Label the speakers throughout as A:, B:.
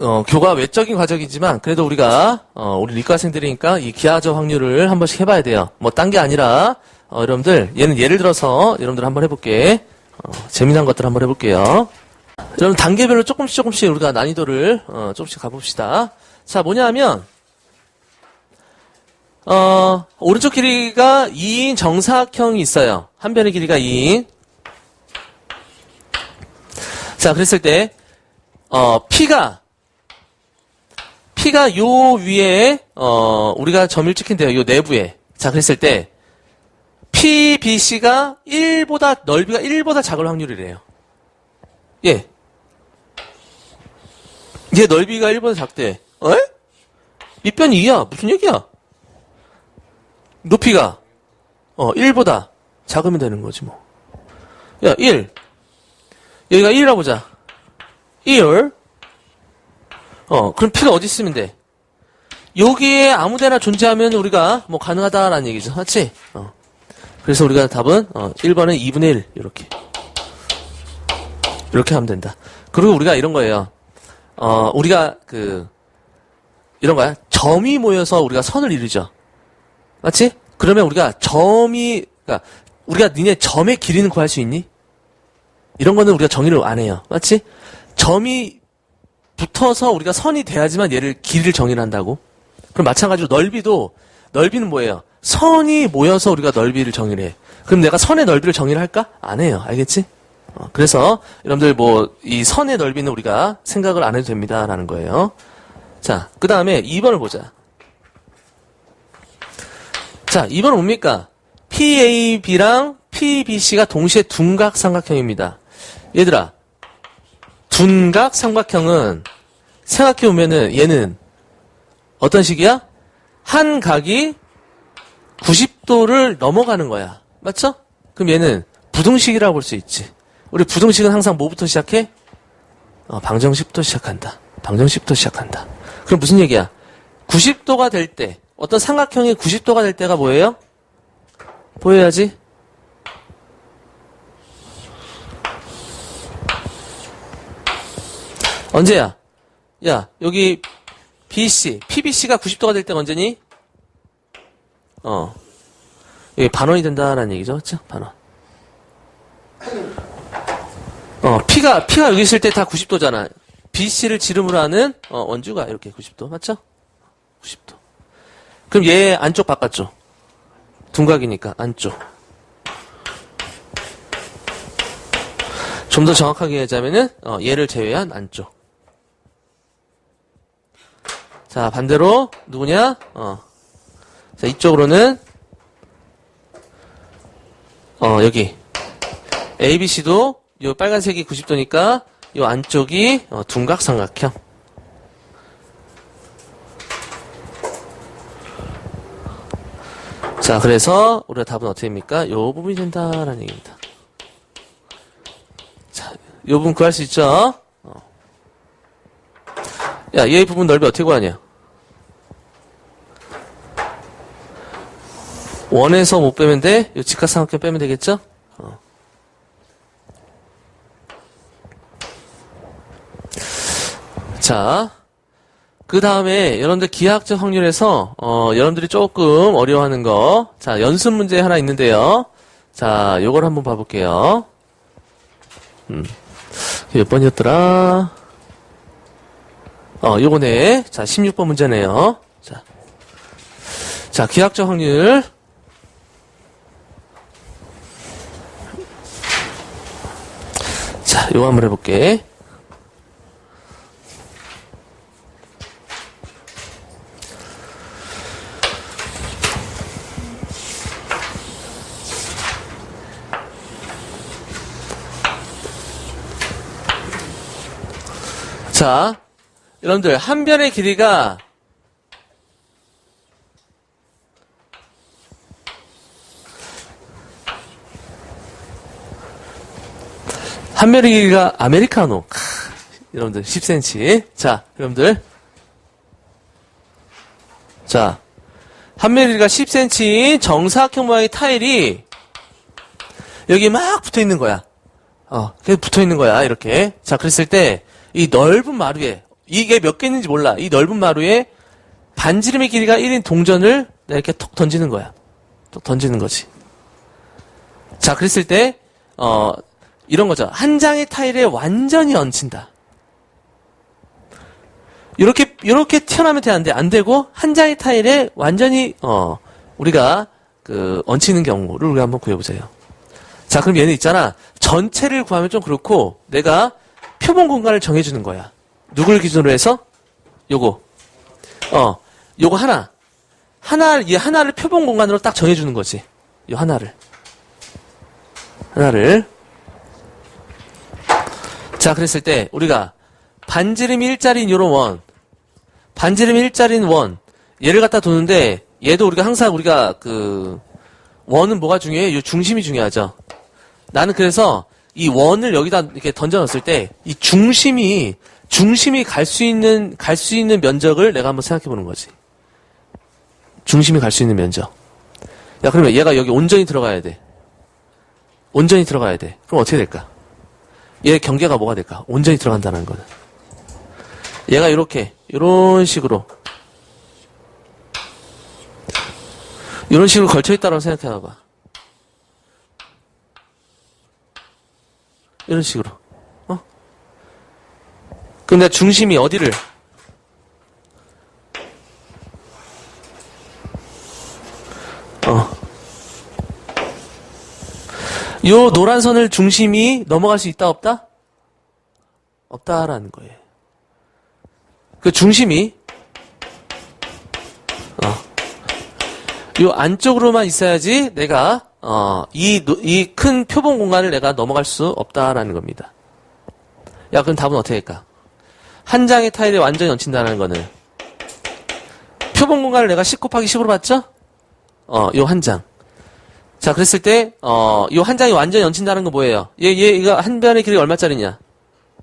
A: 어, 교과 외적인 과정이지만 그래도 우리가 어, 우리理科생들이니까 이 기하적 확률을 한 번씩 해봐야 돼요. 뭐 딴 게 아니라 어, 여러분들 얘는 예를 들어서 여러분들 한번 해볼게. 어, 재미난 것들 한번 해볼게요. 여러분 단계별로 조금씩 조금씩 우리가 난이도를 어, 조금씩 가봅시다. 자 뭐냐하면 어, 오른쪽 길이가 2인 정사각형이 있어요. 한 변의 길이가 2인. 자, 그랬을 때, 어, P가, P가 요 위에, 어, 우리가 점을 찍힌대요. 요 내부에. 자, 그랬을 때, PBC가 1보다, 넓이가 1보다 작을 확률이래요. 예. 얘 넓이가 1보다 작대. 에? 밑변이 2야. 무슨 얘기야? 높이가 어 1보다 작으면 되는 거지 뭐. 야, 1. 여기가 1이라 보자. 1. 어, 그럼 P가 어디 있으면 돼? 여기에 아무 데나 존재하면 우리가 뭐 가능하다라는 얘기죠. 맞지? 어. 그래서 우리가 답은 어, 1번은 2분의 1 이렇게. 이렇게 하면 된다. 그리고 우리가 이런 거예요. 어, 우리가 그 이런 거야. 점이 모여서 우리가 선을 이루죠. 맞지? 그러면 우리가 점이, 그러니까 우리가 니네 점의 길이는 구할 수 있니? 이런 거는 우리가 정의를 안 해요. 맞지? 점이 붙어서 우리가 선이 돼야지만 얘를 길이를 정의를 한다고. 그럼 마찬가지로 넓이도 넓이는 뭐예요? 선이 모여서 우리가 넓이를 정의를 해. 그럼 내가 선의 넓이를 정의를 할까? 안 해요. 알겠지? 어, 그래서 여러분들 뭐 이 선의 넓이는 우리가 생각을 안 해도 됩니다라는 거예요. 자, 그 다음에 2번을 보자. 자, 2번은 뭡니까? PAB랑 PBC가 동시에 둔각 삼각형입니다. 얘들아, 둔각 삼각형은 생각해 보면은 얘는 어떤 식이야? 한 각이 90도를 넘어가는 거야. 맞죠? 그럼 얘는 부등식이라고 볼 수 있지. 우리 부등식은 항상 뭐부터 시작해? 어, 방정식부터 시작한다. 방정식부터 시작한다. 그럼 무슨 얘기야? 90도가 될 때, 어떤 삼각형이 90도가 될 때가 뭐예요? 보여야지. 언제야? 야, 여기 BC, PBC가 90도가 될 때가 언제니? 어. 여기 반원이 된다라는 얘기죠. 그쵸? 반원. 어, P가, P가 여기 있을 때 다 90도잖아. BC를 지름으로 하는, 어, 원주가 이렇게 90도. 맞죠? 90도. 그럼 얘 안쪽 바깥쪽. 둔각이니까 안쪽. 좀 더 정확하게 하자면은 어, 얘를 제외한 안쪽. 자 반대로 누구냐? 어. 자 이쪽으로는 어 여기 A, B, C도 요 빨간색이 90도니까 요 안쪽이 어, 둔각 삼각형. 자, 그래서 우리가 답은 어떻게 됩니까? 요 부분이 된다라는 얘기입니다. 자, 요 부분 구할 수 있죠? 어. 야, 얘 부분 넓이 어떻게 구하냐? 원에서 못 빼면 돼? 요 직각삼각형 빼면 되겠죠? 어. 자, 그 다음에 여러분들 기하학적 확률에서 어, 여러분들이 조금 어려워하는 거, 자 연습 문제 하나 있는데요. 자, 요걸 한번 봐볼게요. 음, 몇 번이었더라? 어, 요거네. 자, 16번 문제네요. 자, 자 기하학적 확률. 자, 요거 한번 해볼게. 자, 여러분들 한 변의 길이가 한 변의 길이가 아메리카노. 크, 여러분들 10cm. 자, 여러분들 자, 한 변의 길이가 10cm 정사각형 모양의 타일이 여기 막 붙어 있는 거야. 어, 붙어 있는 거야, 이렇게. 자, 그랬을 때, 이 넓은 마루에, 이게 몇 개 있는지 몰라. 이 넓은 마루에 반지름의 길이가 1인 동전을 이렇게 톡 던지는 거야. 톡 던지는 거지. 자, 그랬을 때, 어, 이런 거죠. 한 장의 타일에 완전히 얹힌다. 이렇게, 이렇게 튀어나오면 되는데, 안 되고, 한 장의 타일에 완전히, 어, 우리가, 그, 얹히는 경우를 우리가 한번 구해보세요. 자, 그럼 얘는 있잖아. 전체를 구하면 좀 그렇고, 내가 표본 공간을 정해주는 거야. 누굴 기준으로 해서? 요거. 어, 요거 하나. 하나, 이 하나를 표본 공간으로 딱 정해주는 거지. 요 하나를. 하나를. 자, 그랬을 때, 우리가 반지름 일자리인 요런 원, 반지름 일자리인 원, 얘를 갖다 두는데, 얘도 우리가 항상 우리가 그, 원은 뭐가 중요해? 요 중심이 중요하죠. 나는 그래서 이 원을 여기다 이렇게 던져 넣었을 때, 이 중심이, 중심이 갈 수 있는, 갈 수 있는 면적을 내가 한번 생각해 보는 거지. 중심이 갈 수 있는 면적. 야, 그러면 얘가 여기 온전히 들어가야 돼. 온전히 들어가야 돼. 그럼 어떻게 될까? 얘 경계가 뭐가 될까? 온전히 들어간다는 거는. 얘가 이렇게, 이런 식으로, 이런 식으로 걸쳐 있다고 생각해 봐. 이런 식으로. 어? 내가 중심이 어디를? 어. 요 노란 선을 중심이 넘어갈 수 있다 없다? 없다라는 거예요. 그 중심이 어. 요 안쪽으로만 있어야지 내가 어, 이 이 큰 표본 공간을 내가 넘어갈 수 없다라는 겁니다. 야, 그럼 답은 어떻게 할까? 한 장의 타일에 완전히 얹힌다는 거는 표본 공간을 내가 10 곱하기 10으로 봤죠? 어, 요 한 장. 자, 그랬을 때, 어, 요 한 장이 완전히 얹힌다는 건 뭐예요? 얘, 얘, 이거 한 변의 길이가 얼마짜리냐?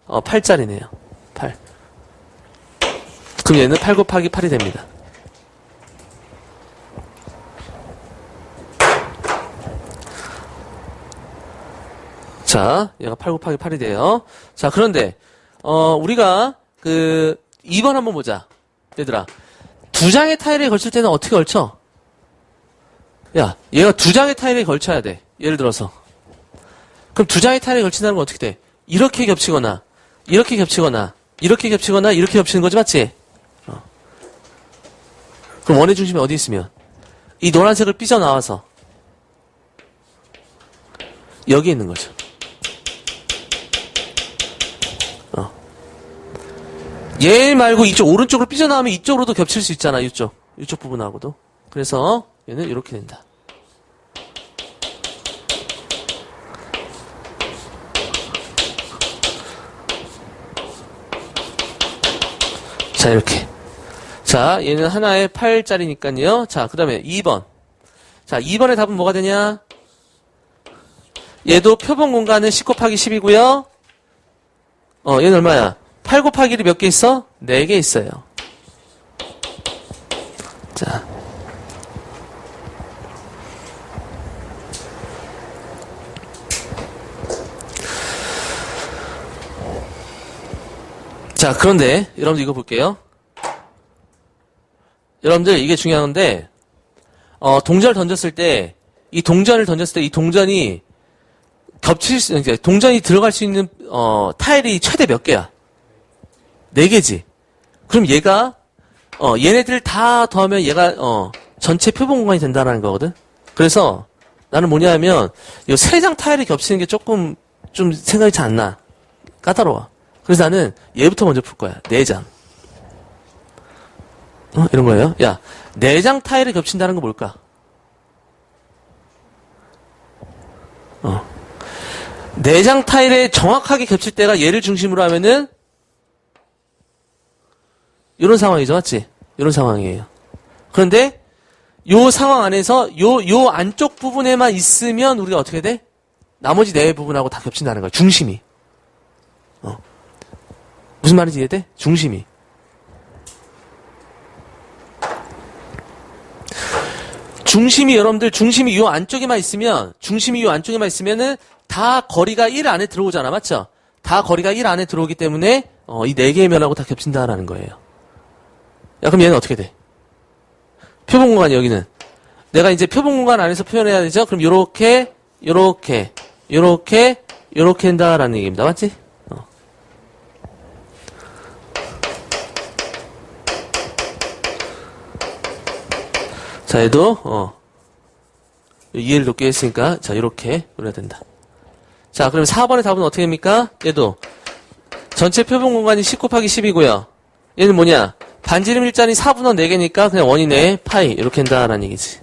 A: 어, 8짜리네요. 8. 그럼 얘는 8 곱하기 8이 됩니다. 자, 얘가 8 곱하기 8이 돼요. 자, 그런데, 어, 우리가, 그, 2번 한번 보자. 얘들아. 두 장의 타일에 걸칠 때는 어떻게 걸쳐? 야, 얘가 두 장의 타일에 걸쳐야 돼. 예를 들어서. 그럼 두 장의 타일에 걸친다는 건 어떻게 돼? 이렇게 겹치거나, 이렇게 겹치거나, 이렇게 겹치거나, 이렇게 겹치는 거지, 맞지? 어. 그럼 원의 중심이 어디 있으면? 이 노란색을 삐져나와서, 여기 있는 거죠. 얘 말고 이쪽 오른쪽으로 삐져나오면 이쪽으로도 겹칠 수 있잖아, 이쪽. 이쪽 부분하고도. 그래서 얘는 이렇게 된다. 자, 이렇게. 자, 얘는 하나에 8짜리니까요. 자, 그 다음에 2번. 자, 2번의 답은 뭐가 되냐? 얘도 표본 공간은 10 곱하기 10이고요. 어, 얘는 얼마야? 8 곱하기 1이 몇 개 있어? 4개 있어요. 자. 자, 그런데 여러분들 이거 볼게요. 여러분들 이게 중요한 건데 어, 동전을 던졌을 때 이 동전을 던졌을 때 이 동전이 겹칠 수, 동전이 들어갈 수 있는 어, 타일이 최대 몇 개야? 네 개지. 그럼 얘가 어, 얘네들 다 더하면 얘가 어, 전체 표본 공간이 된다는 거거든. 그래서 나는 뭐냐면 이 세 장 타일이 겹치는 게 조금 좀 생각이 잘 안 나. 까다로워. 그래서 나는 얘부터 먼저 풀 거야. 네 장. 어, 이런 거예요. 야, 네 장 타일이 겹친다는 건 뭘까? 어. 내장 타일에 정확하게 겹칠 때가 얘를 중심으로 하면은 이런 상황이죠, 맞지? 이런 상황이에요. 그런데 요 상황 안에서 요 요 안쪽 부분에만 있으면 우리가 어떻게 돼? 나머지 네 부분하고 다 겹친다는 거야. 중심이. 어. 무슨 말인지 이해돼? 중심이. 중심이 여러분들 중심이 요 안쪽에만 있으면 중심이 요 안쪽에만 있으면은 다 거리가 1 안에 들어오잖아. 맞죠? 다 거리가 1 안에 들어오기 때문에 어, 이 네 개의 면하고 다 겹친다라는 거예요. 야, 그럼 얘는 어떻게 돼? 표본 공간 여기는 내가 이제 표본 공간 안에서 표현해야 되죠? 그럼 요렇게, 요렇게, 요렇게, 요렇게 한다라는 얘기입니다. 맞지? 어. 자, 얘도, 어. 이해를 높게 했으니까, 자, 요렇게 노려야 된다. 자, 그럼 4번의 답은 어떻게 됩니까? 얘도, 전체 표본 공간이 10 곱하기 10이고요. 얘는 뭐냐? 반지름 일자리 4분의 4개니까 그냥 원이네 파이 이렇게 한다라는 얘기지.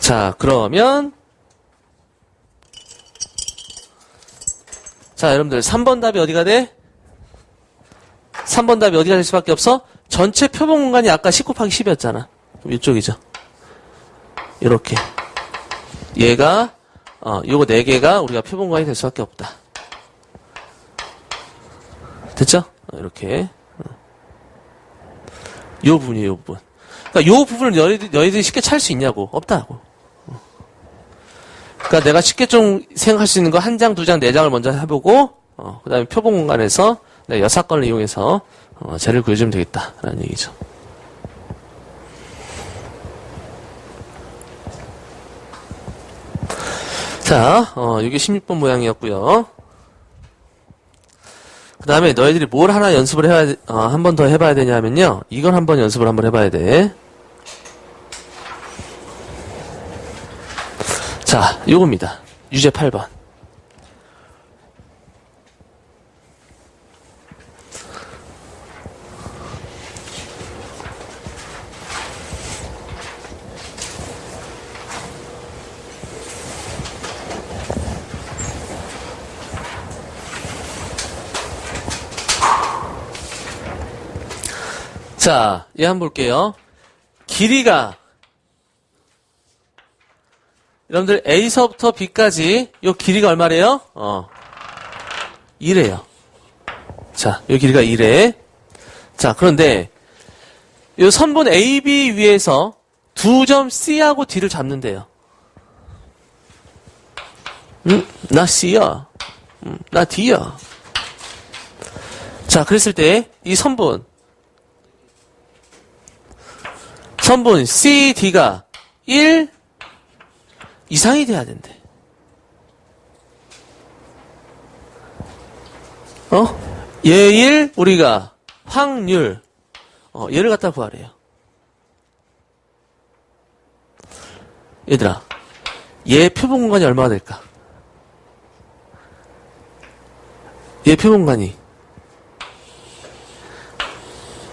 A: 자, 그러면 자, 여러분들 3번 답이 어디가 돼? 3번 답이 어디가 될 수밖에 없어? 전체 표본 공간이 아까 10 곱하기 10이었잖아. 그럼 이쪽이죠. 이렇게. 얘가 어, 요거 네 개가 우리가 표본 공간이 될 수밖에 없다. 됐죠? 어, 이렇게. 어. 요 부분이에요, 요 부분. 그러니까 요 부분을 너희들, 너희들이 쉽게 찾을 수 있냐고. 없다고. 어. 그러니까 내가 쉽게 좀 생각할 수 있는 거 한 장, 두 장, 네 장을 먼저 해보고, 어, 그 다음에 표본 공간에서 내가 여사건을 이용해서, 어, 쟤를 그려주면 되겠다. 라는 얘기죠. 자, 어, 이게 16번 모양이었고요. 그 다음에 너희들이 뭘 하나 연습을 해야, 어, 한 번 더 해봐야 되냐면요. 이걸 한 번 연습을 한번 해봐야 돼. 자, 요겁니다. 유제 8번. 자, 얘 한번 볼게요. 길이가 여러분들 A서부터 B까지 요 길이가 얼마래요? 어. 2래요. 자, 요 길이가 2래. 자, 그런데 요 선분 AB 위에서 두 점 C하고 D를 잡는데요. 음, 나 C야. 음, 나 D야. 자, 그랬을 때 이 선분 선분 CD가 1 이상이 돼야 된대. 어? 얘 1, 우리가 확률, 어, 얘를 갖다 구하래요. 얘들아, 얘 표본 공간이 얼마가 될까? 얘 표본 공간이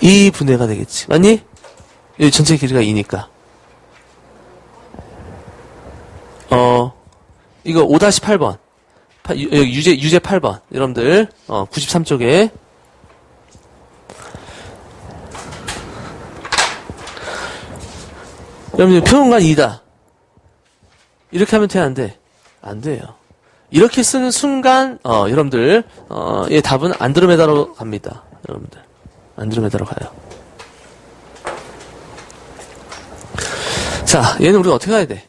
A: 2분해가 되겠지. 맞니? 이 전체 길이가 2니까. 어, 이거 5-8번. 여기 유제, 유제 8번. 여러분들, 어, 93쪽에. 여러분들, 표현관 2다. 이렇게 하면 돼, 안 돼? 안 돼요. 이렇게 쓰는 순간, 어, 여러분들, 어, 예, 답은 안드로메다로 갑니다. 여러분들. 안드로메다로 가요. 자, 얘는 우리가 어떻게 해야 돼?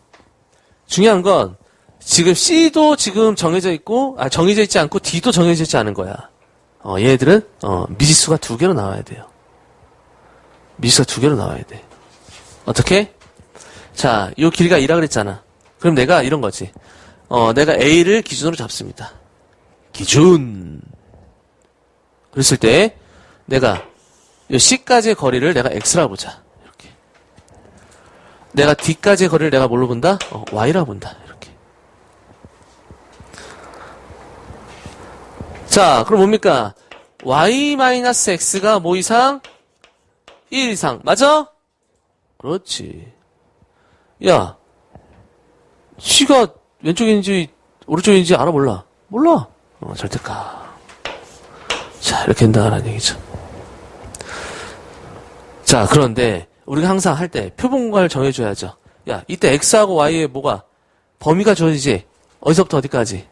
A: 중요한 건 지금 C도 지금 정해져 있고 아 정해져 있지 않고 D도 정해져 있지 않은 거야. 어, 얘들은 어, 미지수가 두 개로 나와야 돼요. 미지수가 두 개로 나와야 돼. 어떻게? 자, 요 길이가 2라 그랬잖아. 그럼 내가 이런 거지. 어, 내가 A를 기준으로 잡습니다. 기준. 그랬을 때 내가 요 C까지의 거리를 내가 X라 보자. 내가 D까지의 거리를 내가 뭘로 본다? 어, Y라 본다. 이렇게. 자, 그럼 뭡니까? Y-X가 뭐 이상? 1 이상. 맞아? 그렇지. 야, C가 왼쪽인지 오른쪽인지 알아 몰라? 몰라. 어, 절대가. 자, 이렇게 된다라는 얘기죠. 자, 그런데 우리가 항상 할 때 표본 공간을 정해줘야죠. 야, 이때 X하고 Y의 뭐가 범위가 주어지지. 어디서부터 어디까지?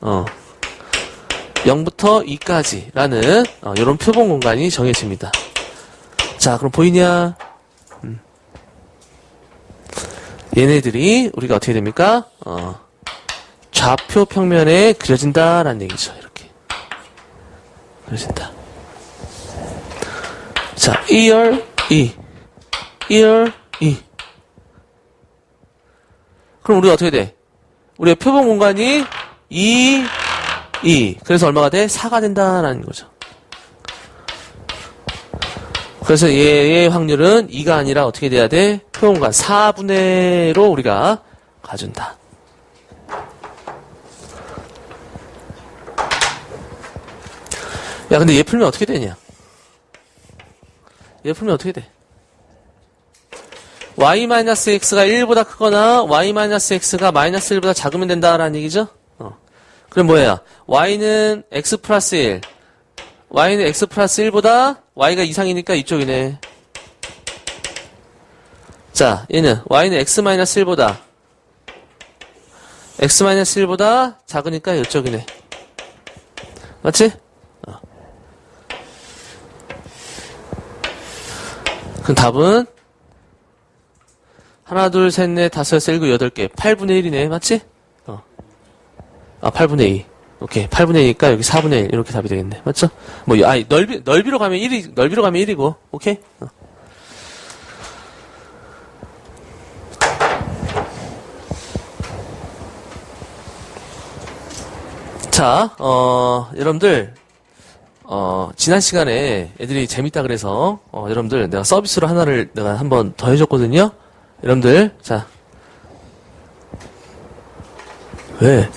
A: 어. 0부터 2까지라는 어, 이런 표본 공간이 정해집니다. 자, 그럼 보이냐? 음. 얘네들이 우리가 어떻게 됩니까? 어, 좌표 평면에 그려진다라는 얘기죠. 이렇게 그려진다. 자, 2열 2, 2열 2. 그럼 우리가 어떻게 돼? 우리의 표본 공간이 2, 2. 그래서 얼마가 돼? 4가 된다라는 거죠. 그래서 얘의 확률은 2가 아니라 어떻게 돼야 돼? 표본 공간 4분의 로 우리가 가준다. 야, 근데 얘 풀면 어떻게 되냐? 얘 풀면 어떻게 돼? Y-x가 1보다 크거나 y-x가 마이너스 1보다 작으면 된다라는 얘기죠? 어. 그럼 뭐예요? y는 x 플러스 1. y는 x 플러스 1보다 y가 이상이니까 이쪽이네. 자, 얘는 y는 x 마이너스 1보다 x 마이너스 1보다 작으니까 이쪽이네. 맞지? 어. 그럼 답은 하나, 둘, 셋, 넷, 다섯, 여섯, 일곱, 여덟 개. 8분의 1이네. 맞지? 어. 아, 8분의 2. 오케이. 8분의 2니까 여기 4분의 1. 이렇게 답이 되겠네. 맞죠? 뭐, 아니, 넓이, 넓이로 가면 1이, 넓이로 가면 1이고. 오케이? 어. 자, 어, 여러분들, 어, 지난 시간에 애들이 재밌다 그래서, 어, 여러분들, 내가 서비스로 하나를 내가 한번 더 해줬거든요? 여러분들, 자. 왜?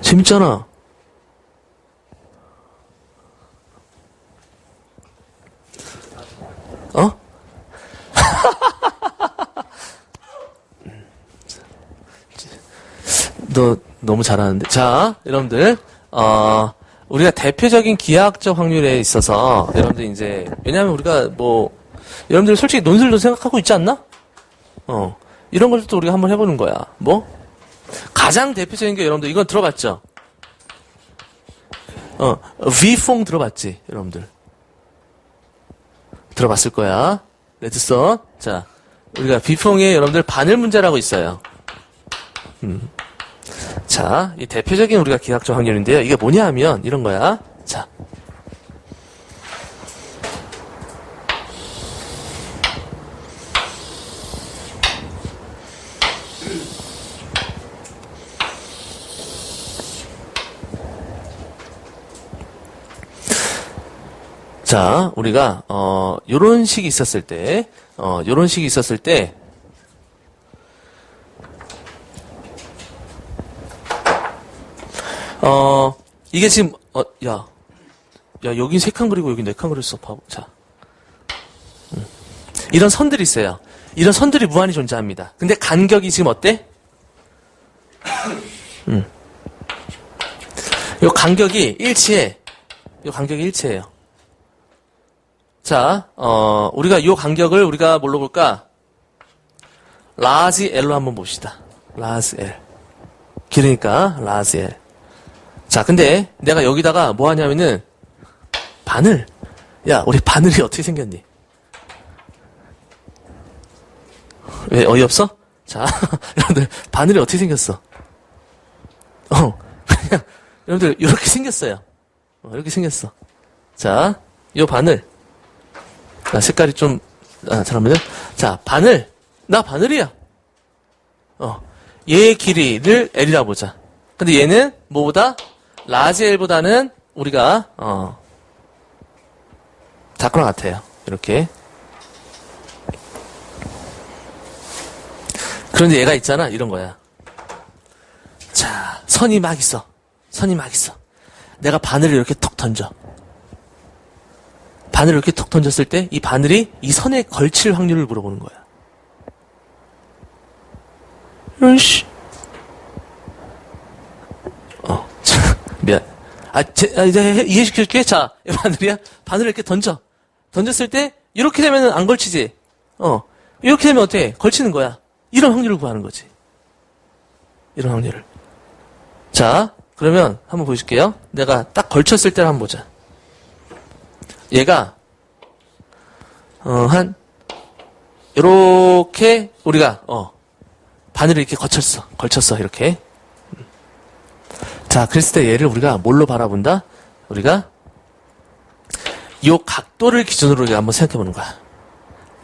A: 재밌잖아. 어? 너 너무 잘하는데. 자, 여러분들, 어, 우리가 대표적인 기하학적 확률에 있어서 여러분들 이제 왜냐하면 우리가 뭐 여러분들 솔직히 논술도 생각하고 있지 않나? 어, 이런 것도 우리가 한번 해보는 거야. 뭐? 가장 대표적인 게 여러분들 이건 들어봤죠? 어, V퐁 들어봤지, 여러분들? 들어봤을 거야. 레드썬. 자, 우리가 V퐁에 여러분들 바늘 문제라고 있어요. 음. 자, 이 대표적인 우리가 기하학적 확률인데요. 이게 뭐냐 하면 이런 거야. 자. 자, 우리가 어 요런 식이 있었을 때, 어 요런 식이 있었을 때 어, 이게 지금, 어, 야. 야, 여긴 세칸 그리고 여긴 네칸 그렸어. 바보. 자. 음. 이런 선들이 있어요. 이런 선들이 무한히 존재합니다. 근데 간격이 지금 어때? 음. 요 간격이 일치해. 요 간격이 일치해요. 자, 어, 우리가 요 간격을 우리가 뭘로 볼까? 라지 L로 한번 봅시다. 라지 L. 길으니까, 라지 L. 자, 근데 내가 여기다가 뭐 하냐면은 바늘. 야, 우리 바늘이 어떻게 생겼니? 왜 어이없어? 자, 여러분들 바늘이 어떻게 생겼어? 어, 그냥 여러분들 이렇게 생겼어요. 어, 이렇게 생겼어. 자, 요 바늘. 아, 색깔이 좀 아, 잠깐만요. 자, 바늘. 나 바늘이야. 어, 얘의 길이를 L이라 보자. 근데 얘는 뭐보다 라지 L보다는 우리가 어것 같아요. 이렇게. 그런데 얘가 있잖아. 이런 거야. 자, 선이 막 있어. 선이 막 있어. 내가 바늘을 이렇게 톡 던져. 바늘을 이렇게 톡 던졌을 때 이 바늘이 이 선에 걸칠 확률을 물어보는 거야. 으이씨. 어, 자, 미안. 아, 제, 아, 이제 이해시켜줄게. 자, 이 바늘이야. 바늘을 이렇게 던져. 던졌을 때, 이렇게 되면 안 걸치지. 어, 이렇게 되면 어때? 걸치는 거야. 이런 확률을 구하는 거지. 이런 확률을. 자, 그러면 한번 보여줄게요. 내가 딱 걸쳤을 때를 한번 보자. 얘가, 어, 한, 요렇게, 우리가, 어, 바늘을 이렇게 거쳤어. 걸쳤어. 이렇게. 음. 자, 그랬을 때 얘를 우리가 뭘로 바라본다? 우리가 요 각도를 기준으로 우리가 한번 생각해 보는 거야.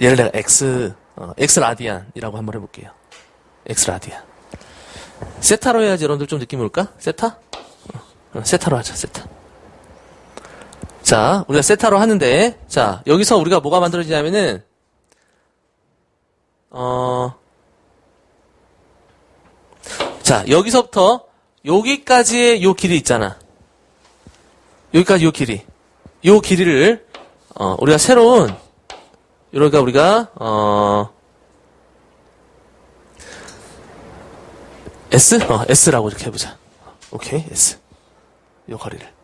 A: 얘를 내가 x, 어, x 라디안이라고 한번 해 볼게요. x 라디안. 세타로 해야지 여러분들 좀 느낌이 올까? 세타? 어, 어, 세타로 하자, 세타. 자, 우리가 세타로 하는데, 자, 여기서 우리가 뭐가 만들어지냐면은, 어, 자, 여기서부터 여기까지의 요 길이 있잖아. 여기까지 요 길이. 요 길이를, 어, 우리가 새로운, 이러니까 우리가, 어, S? 어, S라고 이렇게 해보자. 오케이, S. 요 거리를.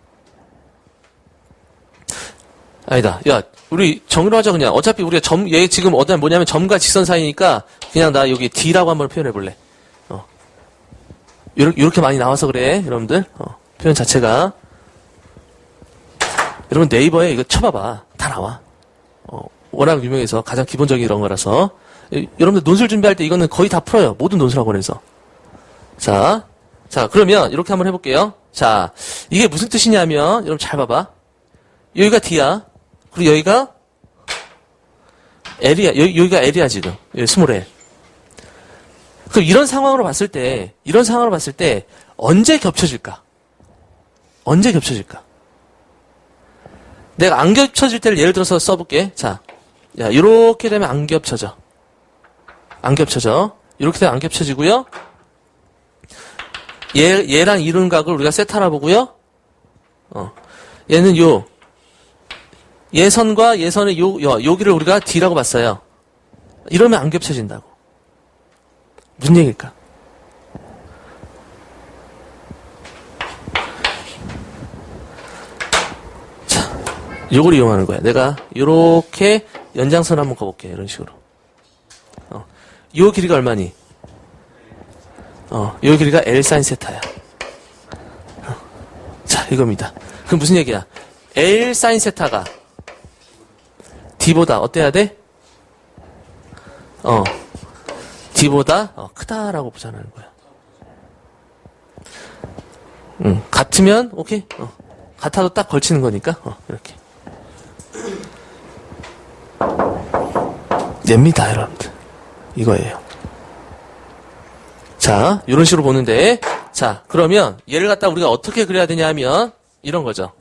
A: 아니다. 야, 우리 정리로 하자, 그냥. 어차피 우리가 점, 얘 지금 어디 뭐냐면 점과 직선 사이니까, 그냥 나 여기 D라고 한번 표현해 볼래. 어. 요렇게, 요렇게 많이 나와서 그래, 여러분들. 어, 표현 자체가. 여러분 네이버에 이거 쳐봐봐. 다 나와. 어, 워낙 유명해서 가장 기본적인 이런 거라서. 이- 여러분들 논술 준비할 때 이거는 거의 다 풀어요. 모든 논술학원에서. 자, 자, 그러면 이렇게 한번 해볼게요. 자, 이게 무슨 뜻이냐면, 여러분 잘 봐봐. 여기가 D야. 그리고 여기가 L이야. 여기, 여기가 L이야, 지금. 여기 스몰 L. 그럼 이런 상황으로 봤을 때, 이런 상황으로 봤을 때, 언제 겹쳐질까? 언제 겹쳐질까? 내가 안 겹쳐질 때를 예를 들어서 써볼게. 자, 야, 이렇게 되면 안 겹쳐져. 안 겹쳐져. 이렇게 되면 안 겹쳐지고요. 얘, 얘랑 이룬 각을 우리가 세타라 보고요. 어. 얘는 요, 예선과 예선의 요, 요, 여기를 우리가 D라고 봤어요. 이러면 안 겹쳐진다고. 무슨 얘기일까? 자, 요걸 이용하는 거야. 내가 요렇게 연장선 한번 가볼게. 이런 식으로. 어. 요 길이가 얼마니? 어, 요 길이가 L 사인 세타야. 어. 자, 이겁니다. 그럼 무슨 얘기야? L 사인 세타가 D보다 어때야 돼? 어, D보다 어, 크다라고 보자는 거야. 응, 같으면 오케이. 어, 같아도 딱 걸치는 거니까 어, 이렇게. 냅니다, 여러분들. 이거예요. 자, 이런 식으로 보는데, 자, 그러면 얘를 갖다 우리가 어떻게 그려야 되냐 하면 이런 거죠.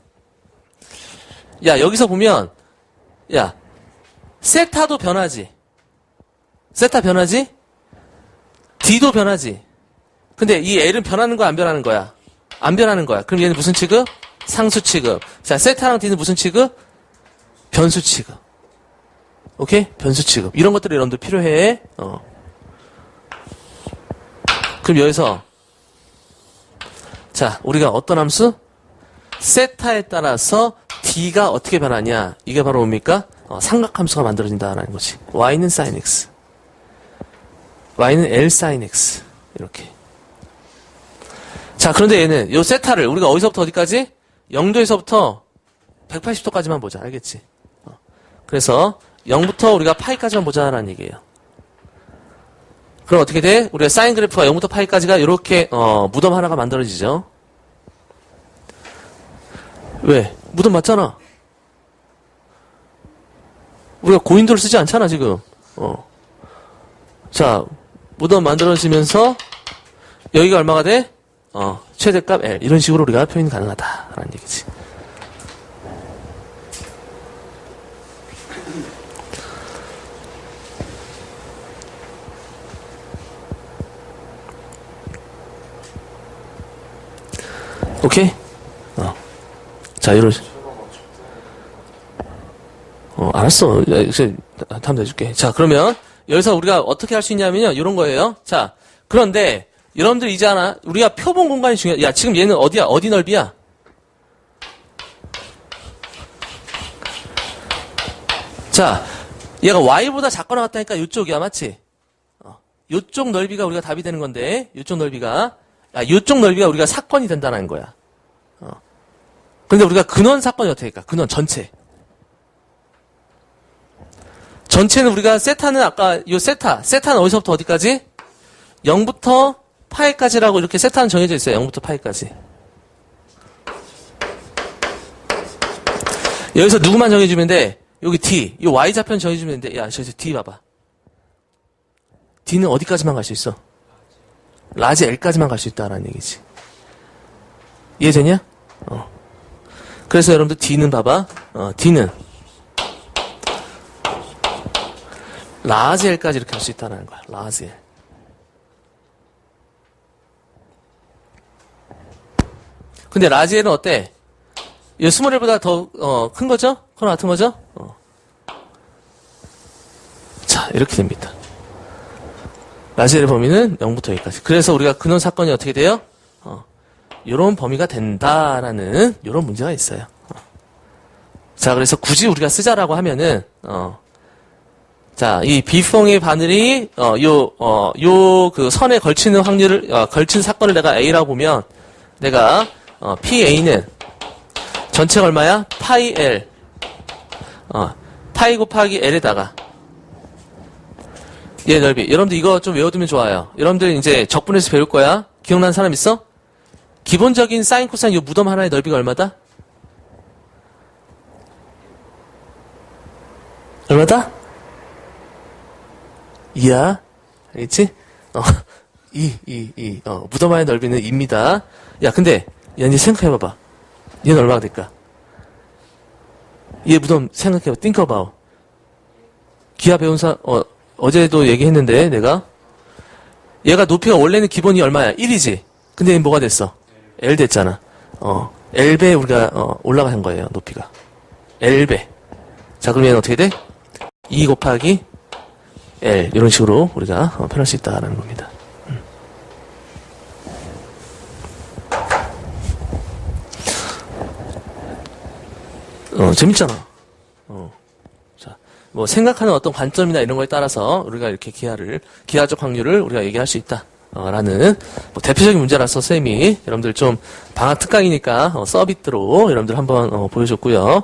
A: 야, 여기서 보면, 야, 세타도 변하지. 세타 변하지? D도 변하지. 근데 이 L은 변하는 거야, 안 변하는 거야? 안 변하는 거야. 그럼 얘는 무슨 취급? 상수 취급. 자, 세타랑 D는 무슨 취급? 변수 취급. 오케이? 변수 취급. 이런 것들이 여러분들 필요해. 어. 그럼 여기서 자, 우리가 어떤 함수? 세타에 따라서 D가 어떻게 변하냐? 이게 바로 뭡니까? 어, 삼각함수가 만들어진다라는 거지. Y는 sin X. Y는 L sin X. 이렇게. 자, 그런데 얘는 요 세타를 우리가 어디서부터 어디까지? 0도에서부터 180도까지만 보자. 알겠지? 어. 그래서 0부터 우리가 파이까지만 보자라는 얘기예요. 그럼 어떻게 돼? 우리가 사인 그래프가 0부터 파이까지가 이렇게 어, 무덤 하나가 만들어지죠. 왜? 무덤 맞잖아. 우리가 고인도를 쓰지 않잖아 지금. 어. 자, 무덤 만들어지면서 여기가 얼마가 돼? 어, 최대값 L 이런 식으로 우리가 표현 가능하다라는 얘기지. 오케이? 어. 자. 식- 어, 알았어. 야, 이제 다음 해줄게. 자, 그러면 여기서 우리가 어떻게 할 수 있냐면요. 이런 거예요. 자, 그런데 여러분들 이제 하나 우리가 표본 공간이 중요해. 야, 지금 얘는 어디야? 어디 넓이야? 자, 얘가 y보다 작거나 같다니까 이쪽이야, 맞지? 어, 이쪽 넓이가 우리가 답이 되는 건데, 이쪽 넓이가 아, 이쪽 넓이가 우리가 사건이 된다는 거야. 어. 근데 우리가 근원 사건이 어떻게 할까? 근원 전체. 전체는 우리가 세타는 아까 요 세타, 세타는 어디서부터 어디까지? 0부터 파이까지라고 이렇게 세트는 정해져 있어요. 0부터 파이까지. 여기서 누구만 정해주면 돼? 여기 D, 이 Y좌편 정해주면 돼. 야, 저기서 D 봐봐. D는 어디까지만 갈 수 있어? 라지 L까지만 갈 수 있다라는 얘기지. 이해되냐? 어. 그래서 여러분들 D는 봐봐. 어, D는 라지 L까지 이렇게 할 수 있다는 거야. L. 근데 라지 L은 어때? 이 스몰 L보다 더, 어, 큰 거죠? 그거 같은 거죠? 어. 자, 이렇게 됩니다. 라지 L의 범위는 0부터 여기까지. 그래서 우리가 근원 사건이 어떻게 돼요? 어, 요런 범위가 된다라는 요런 문제가 있어요. 어. 자, 그래서 굳이 우리가 쓰자라고 하면은, 어, 자, 이 비펑의 바늘이, 어, 요, 어, 요, 그 선에 걸치는 확률을, 어, 걸친 사건을 내가 A라고 보면, 내가, 어, PA는, 전체가 얼마야? 파이 L. 어, 파이 곱하기 L에다가, 얘 넓이. 여러분들 이거 좀 외워두면 좋아요. 여러분들 이제 적분에서 배울 거야. 기억나는 사람 있어? 기본적인 사인, 코사인 이 무덤 하나의 넓이가 얼마다? 얼마다? 2야. 알겠지? 어, 2, 2, 2. 어, 무덤 하나의 넓이는 2입니다. 야, 근데, 야, 니 생각해봐봐. 얘는 얼마가 될까? 얘 무덤 생각해봐. 띵커봐오. 기아 배운 사, 어, 어제도 얘기했는데, 내가. 얘가 높이가 원래는 기본이 얼마야? 1이지? 근데 얘는 뭐가 됐어? L 됐잖아. 어, L배 우리가, 어, 올라간 거예요, 높이가. L배. 자, 그럼 얘는 어떻게 돼? 2 곱하기 L. 이런 식으로 우리가 어, 표현할 수 있다라는 겁니다. 음. 어, 재밌잖아. 어. 자, 뭐 생각하는 어떤 관점이나 이런 거에 따라서 우리가 이렇게 기하를 기하적 확률을 우리가 얘기할 수 있다. 어, 라는 뭐 대표적인 문제라서 쌤이 여러분들 좀 방학 특강이니까 어, 서비스로 여러분들 한번 어, 보여줬고요.